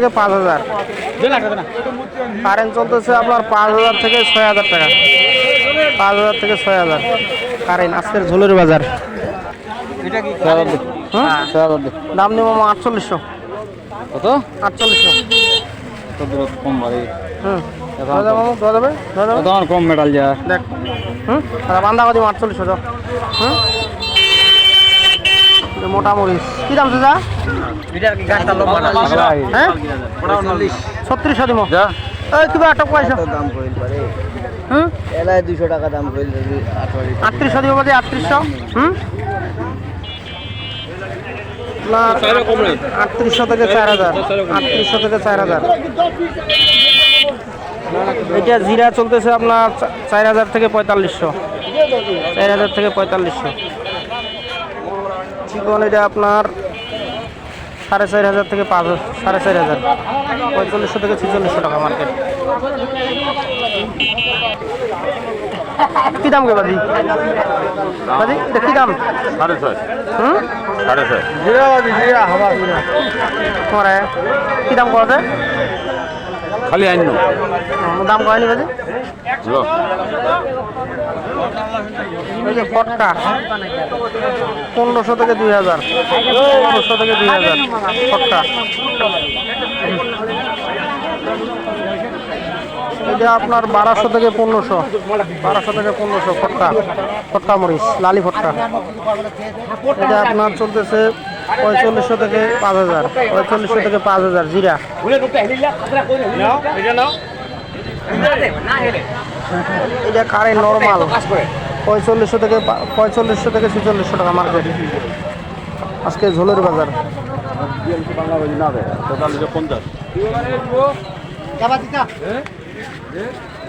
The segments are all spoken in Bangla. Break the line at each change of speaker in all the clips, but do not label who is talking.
থেকে পাঁচ হাজার। কারেন্ট চলতেছে আপনার পাঁচ হাজার থেকে ছয় হাজার টাকা। পাঁচ হাজার থেকে ছয় হাজার। কারেন্ট আজকের ঝোলের বাজার। হুম? দাম নেব আটচল্লিশশো।
কত?
আটচল্লিশশো।
কম বাড়ি।
হুম।
কম মেটাল যা।
দেখ। হুম? আর বান্ধা আটচল্লিশশো হুম? মোটা মরিচ কী দাম যা হ্যাঁ? ছত্রিশশো দিব
যা।
এই কিবা আটক পয়সা
দাম কইল পারে।
হুম?
এলাই দুশো টাকা দাম কইল আঠারো
আটত্রিশশো দিব বাদে আটত্রিশশো? হুম? আটত্রিশশো থেকে চার হাজার। আটত্রিশশো থেকে চার হাজার। এটা জিরা চলতেছে আপনার চার হাজার থেকে পঁয়তাল্লিশশো। চার হাজার থেকে পঁয়তাল্লিশশো। চিকন এটা আপনার সাড়ে চার হাজার থেকে পাঁচ সাড়ে চার হাজার। পঁয়তাল্লিশশো থেকে ছেচল্লিশশো টাকা মার্কেট কি দাম গে বাদি বাদি এটা কি দাম?
সাড়ে ছয়।
হুম?
সাড়ে ছয়।
জিরা বাদি জিরা হাবা জিরা করে কি দাম করতে
খালি আইন
দাম কয়নি এই যে ফটকা পনেরোশো থেকে দুই হাজার পনেরোশো থেকে দুই হাজার ফটকা এটা আপনার বারোশো থেকে পনেরোশো বারোশো থেকে পনেরোশো ফটকা ফটকা মরিচ লালি ফটকা এটা আপনার চলতেছে পঁয়তাল্লিশশো থেকে পাঁচ হাজার পঁয়তাল্লিশশো থেকে পাঁচ হাজার জিরা। এটা কারেন্ট নর্মাল পঁয়তাল্লিশশো থেকে পঁয়তাল্লিশশো থেকে ছেচল্লিশশো টাকা মার্কেট আজকে ঝোলের বাজার।
পঞ্চাশ।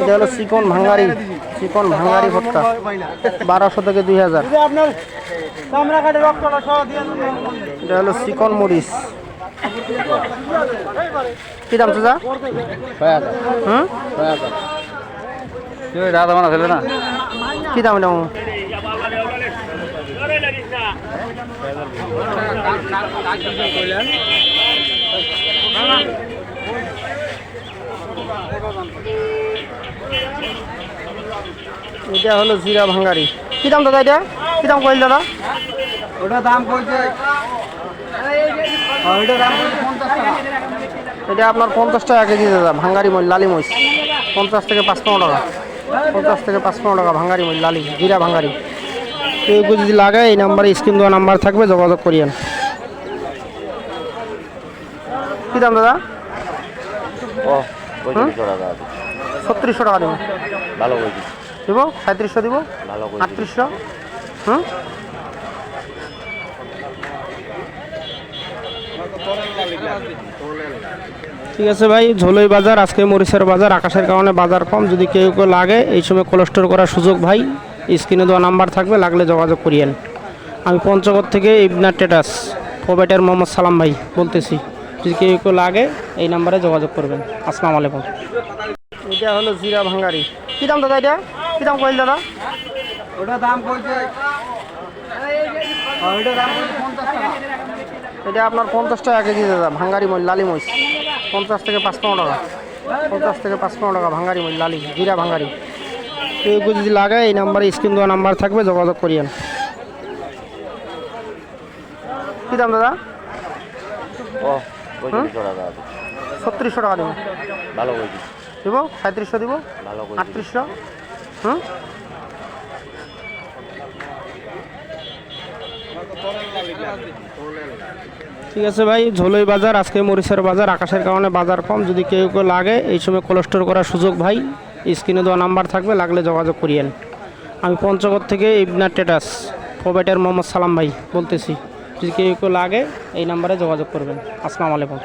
এটা হলো চিকন ভাঙ্গারি চিকন ভাঙ্গারি ফটকা বারোশো থেকে দুই হাজার। এটা হলো চিকন মরিচ। কি দাম চাচা? হুম?
মানা না?
কি দাম এটা? মামু? এটা হলো জিরা ভাঙ্গারি। কি দাম দাদা এটা? কি দাম কইল দাদা?
ওটা দাম কইছে টাকা।
এটা আপনার পঞ্চাশ টাকা কেজি দাদা ভাঙ্গারি মই লালি মরিচ পঞ্চাশ থেকে পাঁচ পনেরো টাকা। পঞ্চাশ থেকে পাঁচ পনেরো টাকা ভাঙ্গারি মরিচ লালি জিরা ভাঙ্গারি। কেউ কেউ যদি লাগে এই নাম্বারে স্ক্রিন দেওয়া নাম্বার থাকবে যোগাযোগ করিয়েন। কি দাম দাদা?
ও পঁয়ত্রিশশো টাকা
ছত্রিশশো টাকা দেবো
ভালো কইছি
দিব সাঁত্রিশশো দিব?
ভালো
আটত্রিশশো? হুম? ঠিক আছে ভাই ঝোলই বাজার আজকে মরিচের বাজার আকাশের কারণে বাজার কম। যদি কেউ কেউ লাগে এই সময় কোলেস্টোর করার সুযোগ ভাই স্ক্রিনে দেওয়া নাম্বার থাকবে লাগলে যোগাযোগ করিয়েন। আমি পঞ্চগড় থেকে ইবনা টেটাস প্রোভাইডার মোহাম্মদ সালাম ভাই বলতেছি। যদি কেউ কেউ লাগে এই নাম্বারে যোগাযোগ করবেন। আসসালামু আলাইকুম। এটা হলো জিরা ভাঙ্গারি। কী দাম দাদা এটা? কী দাম কইল দাদা?
ওটা দাম কইছে টাকা।
এটা আপনার পঞ্চাশ টাকা কেজি দাদা ভাঙ্গারি মই লালি মরিচ পঞ্চাশ থেকে পাঁচ পনেরো টাকা। পঞ্চাশ থেকে পাঁচ পনেরো টাকা ভাঙ্গারি মরিচ লালি জিরা ভাঙ্গারি। কেউ কেউ যদি লাগে এই নাম্বারে স্ক্রিন দেওয়া নাম্বার থাকবে যোগাযোগ করিয়েন। কী দাম দাদা?
ও
ছত্রিশশো টাকা দেবো
ভালো
দিব। সাঁত্রিশশো দিব?
ভালো
আটত্রিশশো? হুম? ঠিক আছে ভাই ঝোলই বাজার আজকে মরিচের বাজার আকাশের কারণে বাজার কম। যদি কেউ কেউ লাগে এই সময় কোলেস্টোর করার সুযোগ ভাই স্ক্রিনে দেওয়া নাম্বার থাকবে লাগলে যোগাযোগ করিয়েন। আমি পঞ্চগড় থেকে ইবনা টেটাস প্রোভাইডার মোহাম্মদ সালাম ভাই বলতেছি। যদি কেউ কেউ লাগে এই নাম্বারে যোগাযোগ করবেন। আসসালামু আলাইকুম।